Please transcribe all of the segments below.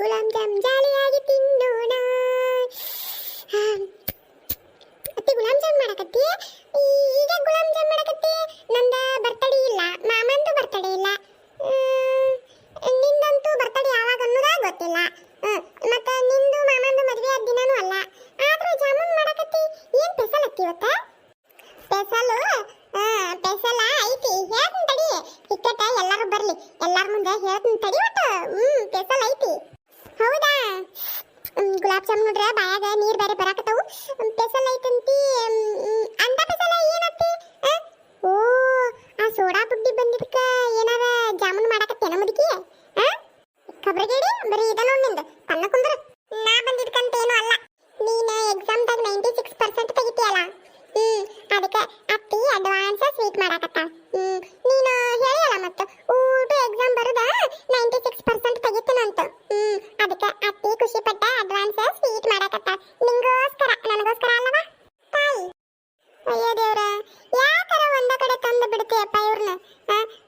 Ghulam jam ಜಾಲಿಯಾಗಿ ತಿನ್ನೋಣ. ಅತ್ತೆ Ghulam jam ಮಾಡಕತ್ತಿ? ಈಗ ಗುಲಾಮ್ ಜಾಮ್ ಮಾಡಕತ್ತಿ? ನಂದ ಬರ್ತಡಿ ಇಲ್ಲ. ಮಾಮಂದು ಬರ್ತಡಿ ಇಲ್ಲ. ನಿಂದಂತೂ ಬರ್ತಡಿ ಯಾವಾಗ ಅನ್ನೋದ ಗೊತ್ತಿಲ್ಲ. ಮತ್ತೆ ನಿಂದು ಮಾಮಂದು ಮದುವೆ ಆದ ದಿನನೂ ಅಲ್ಲ. ಆದ್ರೂ ಜಾಮೂನ್ ಮಾಡಕತ್ತಿ? ಏನ್ ಪೆಸಲ್ ಅತ್ತಿ ಇವತ್ತ? ಪೆಸಲು ಪೆಸಲ ಐತಿ. ಹೇಳ್ತೀನಿ ತಡಿ. ಹಿಕ್ಕಟ ಎಲ್ಲರೂ ಬರ್ಲಿ. ಎಲ್ಲಾರ ಮುಂದೆ ಹೇಳ್ತೀನಿ ತಡಿ ಒಟ್ಟು. ಹ್ಮ್ ಪೆಸಲ್ ಐತಿ. ಗುಲಾಬ್ ಜಾಮ್ ನೋಡ್ರ ಬಾಯಾಗ ನೀರ್ ಬೇರೆ ಬರಾಕತ್ತಾವು. ಪೆಸಲ್ ಐತಂತಿ ಅಂತ ಪೆಸಲ ಏನತ್ತಿ? ಓ, ಆ ಸೋಡಾ ಬುಡ್ಡಿ ಬಂದಿದ್ದಕ್ಕ ಏನಾರ ಜಾಮೂನ್ ಮಾಡಕತ್ತೇನ ಮುದುಕಿ? ಕಬ್ರಗೇಡಿ, ಬರೀ ಇದ ನೋಡ್ನಿಂದ, ತನ್ನ ಕುಂದ್ರ.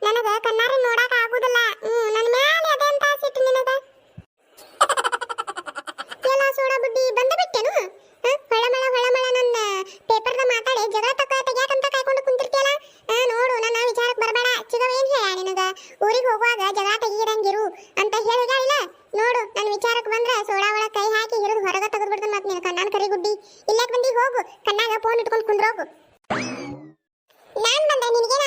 ನನಗೆ ಕಣ್ಣಾರ ನೋಡಕ್ ಆಗುದಿಲ್ಲ. ನನ್ನ ಮ್ಯಾಲೆ ಅದೆಂತ ಸಿಟ್ಟು ನಿನಗ. ಸೋಡ ಬುಡ್ಡಿ ನನ್ನ ಪೇಪರ್ದ ಮಾತಾಡಿ, ಜಗಳ ತಕ್ಕ ತೆಗ್ಯಾಕಂತ ಕಾಯ್ಕೊಂಡು ಕುಂತಿರ್ತಿಯಲ್ಲ? ನೋಡು, ನನ್ನ ವಿಚಾರಕ್ಕೆ ಬರಬೇಡ. ಊರಿಗೆ ಹೋಗುವಾಗ ಜಗಳ ತೆಗಿಯದಂಗಿರು ಅಂತ ಹೇಳಿದಾಳಿಲ್ಲ ನೋಡು ನನ್ನ ವಿಚಾರಕ್ಕೆ ಬಂದ್ರೆ ಸೋಡಾ ಕೈ ಹಾಕಿ ಹಿರಿದು ಹೊರಗೆ ತೆಗೆದು ಮತ್ತೆ ನಿನ್ನ ಕರಿ ಗುಡ್ಡಿ. ಇಲ್ಲಕ್ಕೆ ಬಂದಿ ಹೋಗು. ಕಣ್ಣಾಗ ಫೋನ್ ಇಟ್ಕೊಂಡು ಕುಂದ್ರೋಗು. ನಾನು ಬಂದೆ, ನಿನಗೇನ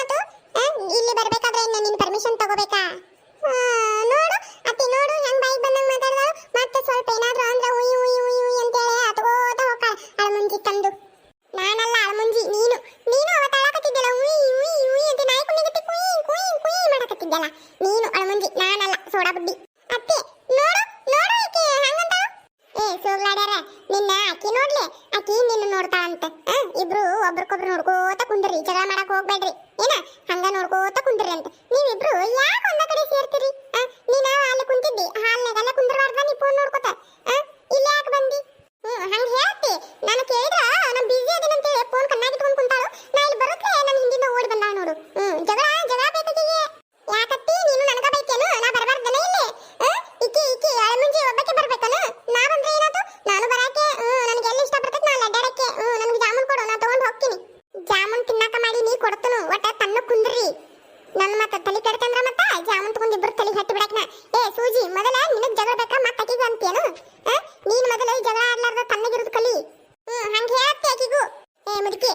ಇಲ್ಲಿ ಬರಬೇಕಾದ್ರೆ ಇನ್ನು ನಿನ್ನ ಪರ್ಮಿಷನ್ ತಗೋಬೇಕಾ? ನೋಡು, ಅತ್ತಿ ನೋಡು, ಹೆಂಗ್ ಬೈಕ್ ಬಂದಂಗ್ ಮಾತಾಡ್ದಾಳು. ಮತ್ತೆ ಸ್ವಲ್ಪ ಏನಾದ್ರೂ ಅಂದ್ರೆ ಉಯ್ ಉಯ್ ಉಯ್ ಉಯ್ ಅಂತೇಳಿ ಅತ್ಕೋತ ಹೋಗ್ತಾಳ ಅಳಮುಂಜಿ ತಂದು. ನಾನಲ್ಲ ಅಳಮುಂಜಿ, ನೀನು. ನೀನು ಅವತ್ತು ಅಳಕತ್ತಿದ್ದಲ್ಲ, ಉಯ್ ಉಯ್ ಉಯ್ ಅಂತ ನಾಯಿ ಕುಣಿಗತ್ತಿ ಕುಯ್ ಕುಯ್ ಕುಯ್ ಮಾಡಕತ್ತಿದ್ದಲ್ಲ. ನೀನು ಅಳಮುಂಜಿ, ನಾನಲ್ಲ ಸೋಡಾ ಬುಡ್ಡಿ ಮುದುಕಿ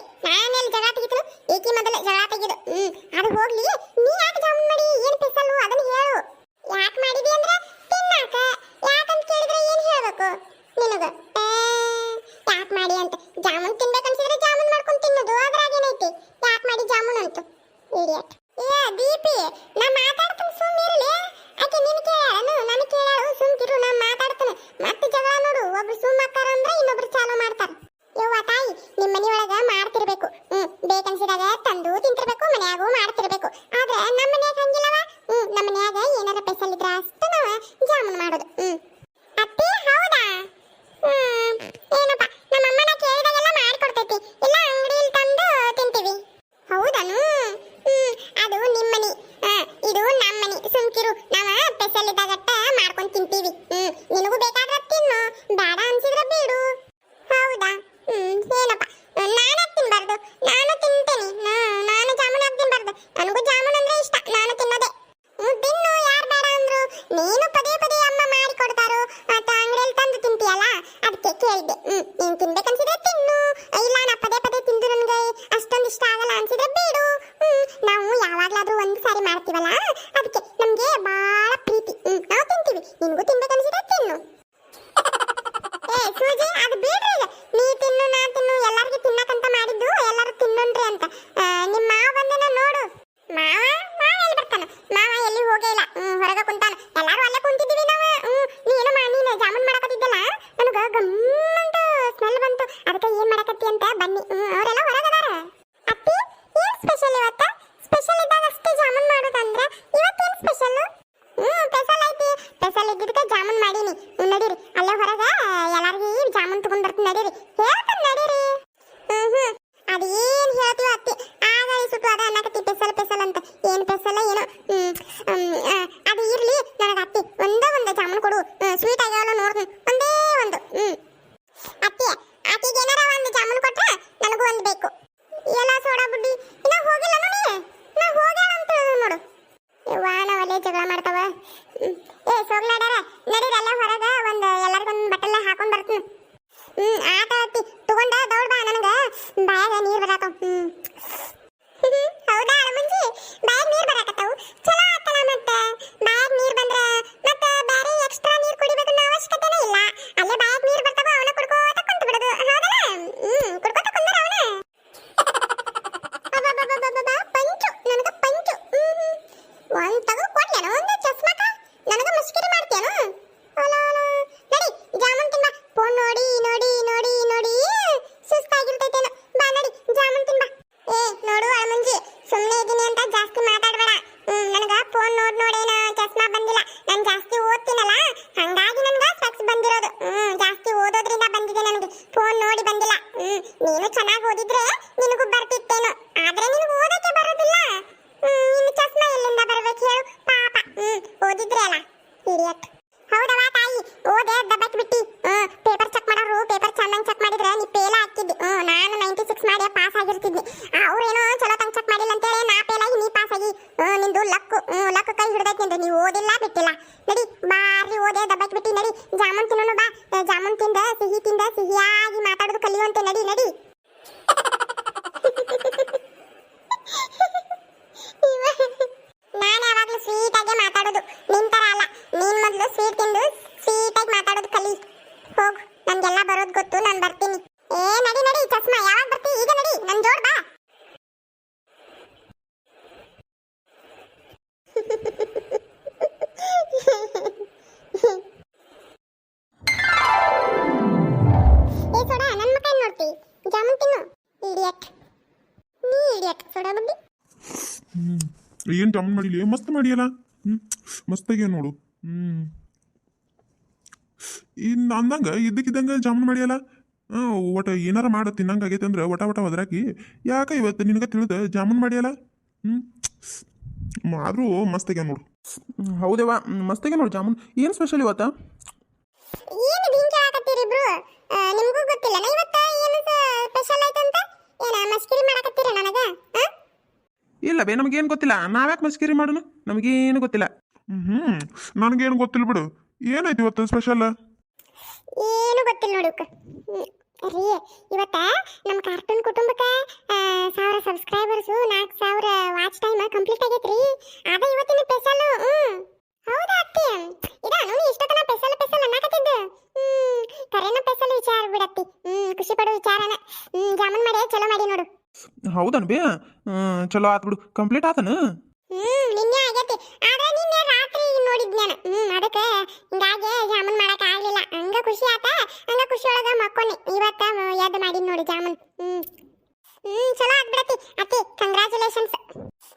ನೀನ್ ತಿನ್ಬೇಕನ್ಸಿದ್ರೆ ತಿನ್ನು. ಇಲ್ಲ ನಾ ಪದೇ ಪದೇ ತಿಂದು ನನ್ಗೆ ಅಷ್ಟೊಂದು ಇಷ್ಟ ಆಗಲ್ಲ ಅನ್ಸಿದ್ರೆ ம் ಜಾಮೂನ್ ತಿಂದ ಸಿಹಿ ತಿಂದ ಸಿಹಿಯಾಗಿ ಮಾತಾಡೋದು ಕಲಿಯುವಂತೆ ನಡಿ ನಡಿ. ಏನು ಜಾಮೂನ್ ಮಾಡಿಲಿ ಮಸ್ತ್ ಮಾಡಿಯಲ್ಲ? ಹ್ಞೂ ಮಸ್ತಾಗ್ಯ ನೋಡು. ಹ್ಞೂ ಇನ್ನು ಅಂದಂಗೆ ಇದ್ದಕ್ಕಿದ್ದಂಗೆ ಜಾಮೂನ್ ಮಾಡಿಯಲ್ಲ? ಹಾಂ ಒಟ ಏನಾರ ಮಾಡ ತಿನ್ನಂಗೆ ಆಗೈತೆ ಅಂದ್ರೆ ಒಟ ಒಟ ಒದರಾಕಿ ಯಾಕೆ ಇವತ್ತು ನಿನಗೆ ತಿಳಿದ ಜಾಮೂನ್ ಮಾಡಿಯಲ್ಲ? ಹ್ಞೂ ಆದರೂ ಮಸ್ತಾಗ್ಯ ನೋಡು. ಹೌದೇವ ನೋಡು ಮಸ್ತಾಗೆ ನೋಡಿ ಜಾಮೂನ್. ಏನು ಸ್ಪೆಷಲ್ ಇವತ್ತ? ಏನು ಹಿಂಗೆ ಹಾಕತ್ತೀರಿ ಇಬ್ರು? ನಿಮಗೂ ಗೊತ್ತಿಲ್ಲ ಇವತ್ತ ಏನು ಸ್ಪೆಷಲ್ ಐತಂತ ಏನು ಮಸ್ಕಿರಿ ಮಾಡಕತ್ತೀರ ನನಗೆ? ಆ? ಇಲ್ಲ ಬೇ ನಮಗೇನು ಗೊತ್ತಿಲ್ಲ. ನಾವ್ಯಾಕೆ ಮಸ್ಕಿರಿ ಮಾಡೋಣ ನಮಗೇನು ಗೊತ್ತಿಲ್ಲ. ಹ್ಮ್ ನನಗೇನು ಗೊತ್ತಿಲ್ಲ ಬಿಡು. ಏನಾಯ್ತು ಇವತ್ತು ಸ್ಪೆಷಲ್ ಏನು ಗೊತ್ತಿಲ್ಲ ನೋಡು. ರೀ ಇವತ್ತ ನಮ್ಮ ಕಾರ್ಟೂನ್ ಕುಟುಂಬಕ್ಕೆ ಸಾವಿರ ಸಬ್ಸ್ಕ್ರೈಬರ್ಸು ನಾಲ್ಕು ಸಾವಿರ ವಾಚ್ ಟೈಮ್ ಕಂಪ್ಲೀಟ್ ಆಗೈತ್ರಿ. ಅದ ಇವತ್ತಿನ ಸ್ಪೆಷಲ್ ಹೌದಾ ಅತ್ತಿ? ಇದ ನೋಡಿ ಇಷ್ಟೊತ್ತನ ಸ್ಪೆಷಲ್ ಸ್ಪೆಷಲ್ ಅನ್ನಕತ್ತಿದ್ದ. ಹ್ಮ್ ಕರೆನ ಸ್ಪೆಷಲ್ ವಿಚಾರ ಬಿಡತ್ತಿ. ಹ್ಮ್ ಖುಷಿ ಪಡೋ ವಿಚಾರನ. ಹ್ಮ್ ಜಾಮೂನ್ ಮಾಡಿ ಚಲೋ ಮಾಡಿ ನೋಡು. ಹೌದನ್ ಬೇ? ಹ್ಮ್, ಚಲೋ ಆತ್ ಬಿಡು. ಕಂಪ್ಲೀಟ್ ಆತನ? ಹ್ಮ್ ನಿನ್ನೆ ಆಗೈತಿ. ಆದ್ರೆ ನಿನ್ನೆ ರಾತ್ರಿ ನೋಡಿದ್ ನಾನು ಹ್ಮ್ ಅದಕ್ಕೆ ಹಿಂಗಾಗಿ ಜಾಮೂನ್ ಮಾಡಕ್ ಆಗ್ಲಿಲ್ಲ ಹಂಗ ಖುಷಿ ಆತ ಹಂಗ ಖುಷಿ ಒಳಗ ಮಕ್ಕೊನಿ ಇವತ್ತ ಎದ್ದು ಮಾಡಿದ್ ನೋಡಿ ಜಾಮೂನ್ ಹ್ಮ್ ಹ್ಮ್ ಚಲೋ ಆತ್ ಬಿಡತಿ ಅತ್ತಿ ಕಂಗ್ರಾಚುಲೇಷನ್ಸ್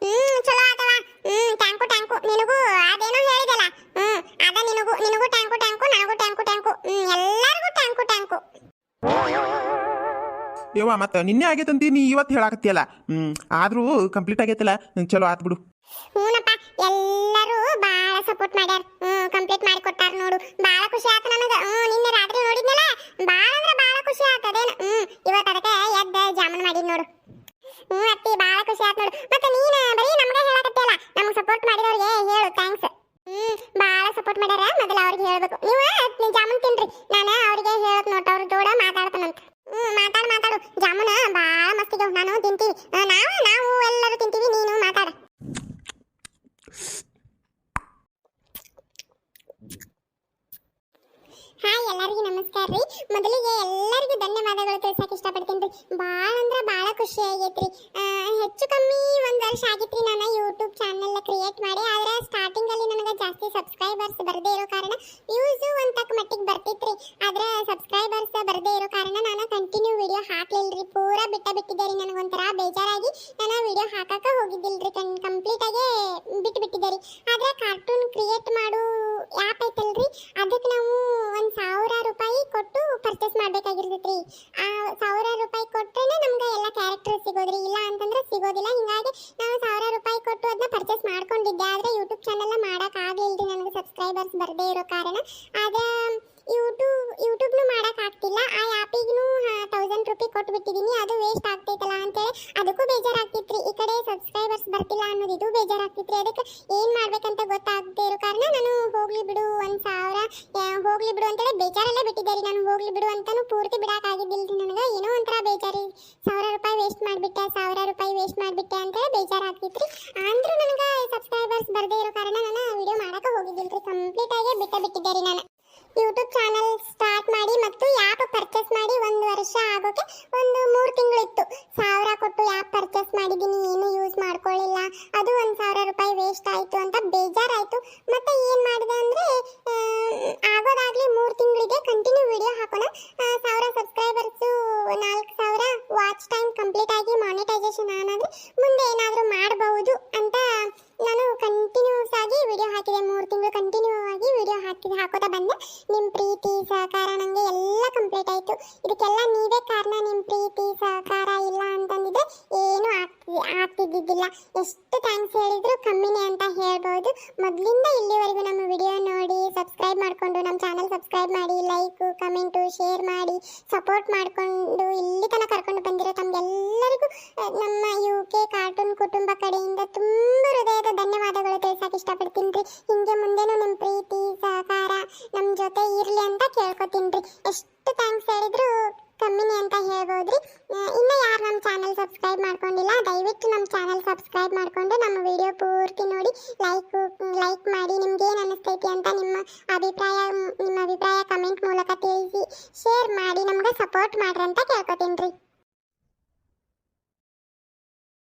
ಹ್ಮ್ ಚಲೋ ಆತವ ಹ್ಮ್ ಟ್ಯಾಂಕು ಟ್ಯಾಂಕು ನಿನಗೂ ಅದೇನೋ ಹೇಳಿದಲ್ಲ ಹ್ಮ್ ಅದ ನಿನಗೂ ನಿನಗೂ ಟ್ಯಾಂಕು ಟ್ಯಾಂಕು ನನಗೂ ಟ್ಯಾಂಕು ಟ್ಯಾಂಕು ಹ್ಮ್ ಎಲ್ಲರಿಗೂ ಟ್ಯಾಂಕು ಟ್ಯಾಂಕು ಯವ್ವ ಮತ್ತೆ ನಿನ್ನೆ ಆಗೈತಂತಿ ನೀ ಇವತ್ತು ಹೇಳಾಕತ್ತಿಯಲ್ಲ. ಹ್ಮ್, ಆದ್ರೂ ಕಂಪ್ಲೀಟ್ ಆಗೈತಲ್ಲ. ಚಲೋ ಆತ್ ಬಿಡು. ಎಲ್ಲರೂ ಸಪೋರ್ಟ್ ಮಾಡ್ಯಾರ. ಕಂಪ್ಲೀಟ್ ಮಾಡಿ ನೋಡು. ನನಗ. ನಿನ್ನೆ ನೋಡಿದ್ನಲ್ಲ? ಬಾಳ ಖುಷಿ ಹ್ಮ್ ಅದಕ್ಕೆ ಜಾಮೂನ್ ನೋಡು. ಹ್ಮ್, ಅತ್ತಿ, ಬಾಳ ಖುಷಿ ಆತ ನೋಡು. ಮತ್ತೆ ಹ್ಮ್ ಸಪೋರ್ಟ್ ಮಾಡ್ಯಾರ. ಮೊದಲ ಅವ್ರಿಗೆ ಹೇಳ್ಬೇಕು. ನೀವು ಜಾಮೂನ್ ತಿನ್ರಿ. ನಾನು ಅವ್ರಿಗೆ ಹೇಳಕ್ ನೋಟ್ ಅವ್ರ ಜೋಡ ಮಾತಾಡ್ತಾನಂತ ಹ್ಮ್ ಮಾತಾಡು ಮಾತಾಡು ಜಾಮೂನ ಬಾಳ ಮಸ್ತಿಗೆ ನಾನು ತಿಂತೀವಿ ಆ, ನಾವು ನಾವು ಎಲ್ಲರೂ ತಿಂತೀವಿ ನೀನು ಮಾತಾಡ ಹಾಯ್ ಎಲ್ಲರಿಗೂ ನಮಸ್ಕಾರ ರೀ ಮೊದಲಿಗೆ ಎಲ್ಲರಿಗೂ ಧನ್ಯವಾದಗಳು ತಿಳಿಸಕ್ಕೆ ಇಷ್ಟಪಡ್ತೀನಿ ರೀ ಭಾಳ ಅಂದ್ರೆ ಭಾಳ ಖುಷಿ ಆಗೈತ್ರಿ ಆ, ಹೆಚ್ಚು ಕಮ್ಮಿ ಒಂದು ವರ್ಷ ಆಗಿತ್ರಿ ಚಾನಲ್ ಕ್ರಿಯೇಟ್ ಮಾಡಿ ಆದ್ರೆ ಸ್ಟಾರ್ಟಿಂಗ್ ಅಲ್ಲಿ ನನಗೆ ಜಾಸ್ತಿ ಸಬ್ಸ್ಕ್ರೈಬರ್ಸ್ ಬರದೇ ಇರೋ ಕಾರಣ ವ್ಯೂಸು ಒಂದು ತಕ್ಕ ಮಟ್ಟಿಗೆ ಬರ್ತಿತ್ರಿ ಆದ್ರೆ ಸಬ್ಸ್ಕ್ರೈಬರ್ಸ್ ಬರದೇ ಇರೋ ಕಾರಣ ನಾನು ಕಂಟಿನ್ಯೂ ವಿಡಿಯೋ ಹಾಕ್ಲಿಲ್ರಿ ಪೂರಾ ಬಿಟ್ಟ ಬಿಟ್ಟಿದ್ದೆ ರೀ ನನಗೊಂಥರ ಬೇಜಾರಾಗಿ ನಾನು ವಿಡಿಯೋ ಹಾಕಕ್ಕೆ ಹೋಗಿದ್ದಿಲ್ರಿ ಕನ್ ಕಂಪ್ಲೀಟ್ ಆಗಿ ಬಿಟ್ಟು ಬಿಟ್ಟಿದ್ದೆ ರೀ ಆದ್ರೆ ಕಾರ್ಟೂನ್ ಕ್ರಿಯೇಟ್ ಮಾಡು ಆ್ಯಪ್ ಐತಲ್ರಿ ಅದಕ್ಕೆ ನಾವು ಒಂದು ಸಾವಿರ ರೂಪಾಯಿ ಕೊಟ್ಟು ಪರ್ಚೇಸ್ ಮಾಡ್ಬೇಕಾಗಿರ್ತೈತ್ರಿ ಆ ಸಾವಿರ ರೂಪಾಯಿ ಕೊಟ್ರೇನೆ ನಮ್ಗೆ ಎಲ್ಲ ಕ್ಯಾರೆಕ್ಟರ್ ಸಿಗೋದ್ರಿ ಇಲ್ಲ ಅಂತಂದ್ರೆ ಸಿಗೋದಿಲ್ಲ ಹಿಂಗಾಗಿ ನಾವು ಸಾವಿರ ರೂಪಾಯಿ ಕೊಟ್ಟು ಅದನ್ನ ಪರ್ಚೇಸ್ ಮಾಡ್ಕೊಂಡಿದ್ದೆ ಆದ್ರೆ ಯೂಟ್ಯೂಬ್ ಚಾನಲ್ ಮಾಡಕ್ ಆಗ್ಲಿಲ್ರಿ ನನಗೆ ಸಬ್ಸ್ಕ್ರೈಬರ್ಸ್ ಬರದೇ ಇರೋ ಕಾರಣ. ಆದ ಯೂಟ್ಯೂಬ್ ಯೂಟ್ಯೂಬ್ನು ಮಾಡೋಕ್ಕಾಗ್ತಿಲ್ಲ ಆ ಆ್ಯಪಿಗೂ ತೌಸಂಡ್ ರುಪಿ ಕೊಟ್ಟು ಬಿಟ್ಟಿದೀನಿ ಅದು ವೇಸ್ಟ್ ಆಗ್ತೈತಲ್ಲ ಅಂತೇಳಿ. ಅದಕ್ಕೂ ಬೇಜಾರಾಗ್ತಿತ್ರಿ. ಈ ಕಡೆ ಸಬ್ಸ್ಕ್ರೈಬರ್ಸ್ ಬರ್ತಿಲ್ಲ ಅನ್ನೋದು ಇದು ಬೇಜಾರಾಗ್ತಿತ್ರಿ. ಅದಕ್ಕೆ ಏನ್ ಮಾಡ್ಬೇಕಂತ ಗೊತ್ತಾಗದೇ ಇರೋ ಕಾರಣ ನಾನು ಹೋಗ್ಲಿ ಬಿಡು ಒಂದ್ ಸಾವಿರ ಹೋಗ್ಲಿ ಬಿಡು ಅಂತೇಳಿ ಬೇಜಾರಲ್ಲೇ ಬಿಟ್ಟಿದ್ದೆ ನಾನು ಹೋಗ್ಲಿ ಬಿಡು ಅಂತಾನು ಪೂರ್ತಿ ಬಿಡೋಕ್ಕಾಗಿದ್ದಿಲ್ಲ ರೀ ನನಗೆ. ಏನೋ ಒಂಥರ ಬೇಜಾರಿ. ಸಾವಿರ ರೂಪಾಯಿ ವೇಸ್ಟ್ ಮಾಡಿಬಿಟ್ಟೆ, ಸಾವಿರ ರೂಪಾಯಿ ವೇಸ್ಟ್ ಮಾಡ್ಬಿಟ್ಟೆ ಅಂತೇಳಿ ಬೇಜಾರಾಗ್ತಿತ್ರಿ. ಅಂದರೂ ನನಗೆ ಬರದೇ ಇರೋ ಕಾರಣ ನಾನು ವಿಡಿಯೋ ಮಾಡಕ್ಕೆ ಹೋಗಿದ್ದಿಲ್ರಿ ಕಂಪ್ಲೀಟ್ ಆಗಿ ಬಿಟ್ಟ ಬಿಟ್ಟಿದ್ದೆ ರೀ ನಾನು. ಯೂಟ್ಯೂಬ್ ಚಾನಲ್ ಸ್ಟಾರ್ಟ್ ಮಾಡಿ ಮತ್ತು ಆ್ಯಪ್ ಪರ್ಚೇಸ್ ಮಾಡಿ ಒಂದು ವರ್ಷ ಆಗೋಕೆ ಒಂದು ಮೂರು ತಿಂಗಳಿತ್ತು. ಸಾವಿರ ಕೊಟ್ಟು ಆ್ಯಪ್ ಪರ್ಚೇಸ್ ಮಾಡಿದ್ದೀನಿ, ಏನು ಯೂಸ್ ಮಾಡ್ಕೊಳ್ಳಿಲ್ಲ. ನೀವೇ ಕಾರಣ ನಿಮ್ಮ ಪ್ರೀತಿ, ಸಹಕಾರ ಇಲ್ಲ ಅಂತಂದಿದ್ರೆ ಏನೂ ಆಗ್ತಿ, ಆಗ್ತಿದ್ದಿದ್ದಿಲ್ಲ. ಎಷ್ಟು ಥ್ಯಾಂಕ್ಸ್ ಹೇಳಿದ್ರು ಕಮ್ಮಿನೇ ಅಂತ ಹೇಳ್ಬೋದು. ಮೊದಲಿಂದ ಇಲ್ಲಿವರೆಗೂ ನಮ್ಮ ವಿಡಿಯೋ ನೋಡಿ ಸಬ್ಸ್ಕ್ರೈಬ್ ಮಾಡಿಕೊಂಡು, ನಮ್ಮ ಚಾನಲ್ ಸಬ್ಸ್ಕ್ರೈಬ್ ಮಾಡಿ ಲೈಕು ಕಮೆಂಟು ಶೇರ್ ಮಾಡಿ ಸಪೋರ್ಟ್ ಮಾಡಿಕೊಂಡು ಇಲ್ಲಿ ತನಕ ಕರ್ಕೊಂಡು ಬಂದಿರೋ ತಮ್ಗೆಲ್ಲರಿಗೂ ನಮ್ಮ ಯು ಕೆ ಕಾರ್ಟೂನ್ ಕುಟುಂಬ ಕಡೆಯಿಂದ ತುಂಬ ಹೃದಯದ ಧನ್ಯವಾದಗಳು ತಿಳಿಸಕ್ಕೆ ಇಷ್ಟಪಡ್ತೀನಿ. ರೀ ಹಿಂಗೆ ಮುಂದೆನೂ ನಿಮ್ಮ ಪ್ರೀತಿ